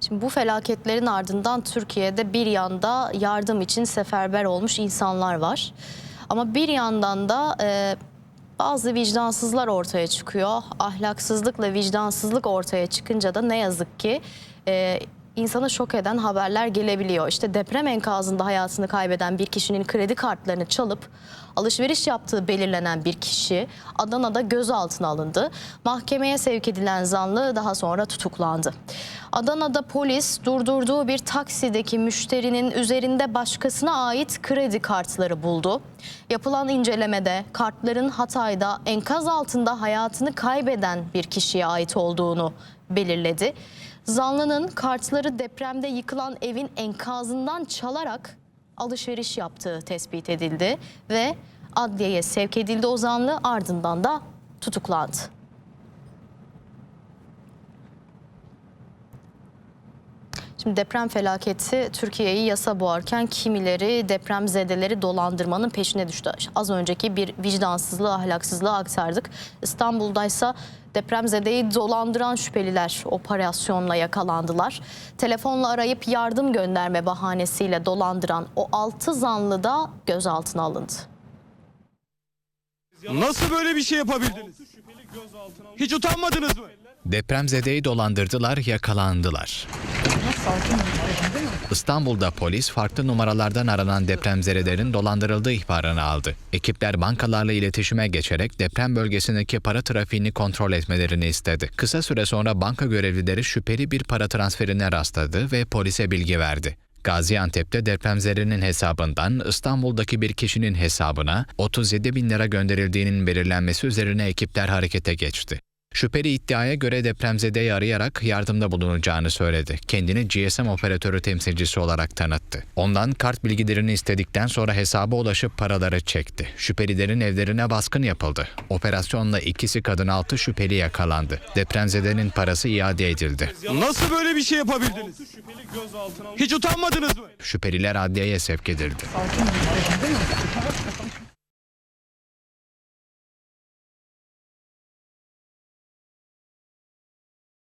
Şimdi bu felaketlerin ardından Türkiye'de bir yanda yardım için seferber olmuş insanlar var. Ama bir yandan da e, bazı vicdansızlar ortaya çıkıyor. Ahlaksızlık ve vicdansızlık ortaya çıkınca da ne yazık ki e, insana şok eden haberler gelebiliyor. İşte deprem enkazında hayatını kaybeden bir kişinin kredi kartlarını çalıp alışveriş yaptığı belirlenen bir kişi Adana'da gözaltına alındı. Mahkemeye sevk edilen zanlı daha sonra tutuklandı. Adana'da polis durdurduğu bir taksideki müşterinin üzerinde başkasına ait kredi kartları buldu. Yapılan incelemede kartların Hatay'da enkaz altında hayatını kaybeden bir kişiye ait olduğunu belirledi. Zanlının kartları depremde yıkılan evin enkazından çalarak alışveriş yaptığı tespit edildi ve adliyeye sevk edildi o zanlı ardından da tutuklandı. Şimdi deprem felaketi Türkiye'yi yasa boğarken kimileri depremzedeleri dolandırmanın peşine düştü. Az önceki bir vicdansızlığı, ahlaksızlığı aktardık. İstanbul'daysa depremzedeyi dolandıran şüpheliler operasyonla yakalandılar. Telefonla arayıp yardım gönderme bahanesiyle dolandıran o altı zanlı da gözaltına alındı. Nasıl böyle bir şey yapabildiniz? Hiç utanmadınız mı? Depremzedeyi dolandırdılar, yakalandılar. İstanbul'da polis farklı numaralardan aranan depremzedelerin dolandırıldığı ihbarını aldı. Ekipler bankalarla iletişime geçerek deprem bölgesindeki para trafiğini kontrol etmelerini istedi. Kısa süre sonra banka görevlileri şüpheli bir para transferine rastladı ve polise bilgi verdi. Gaziantep'te depremzedenin hesabından İstanbul'daki bir kişinin hesabına 37 bin lira gönderildiğinin belirlenmesi üzerine ekipler harekete geçti. Şüpheli iddiaya göre depremzedeyi arayarak yardımda bulunacağını söyledi. Kendini GSM operatörü temsilcisi olarak tanıttı. Ondan kart bilgilerini istedikten sonra hesaba ulaşıp paraları çekti. Şüphelilerin evlerine baskın yapıldı. Operasyonla ikisi kadın altı şüpheli yakalandı. Depremzedenin parası iade edildi. Nasıl böyle bir şey yapabildiniz? Hiç utanmadınız mı? Şüpheliler adliyeye sevk edildi.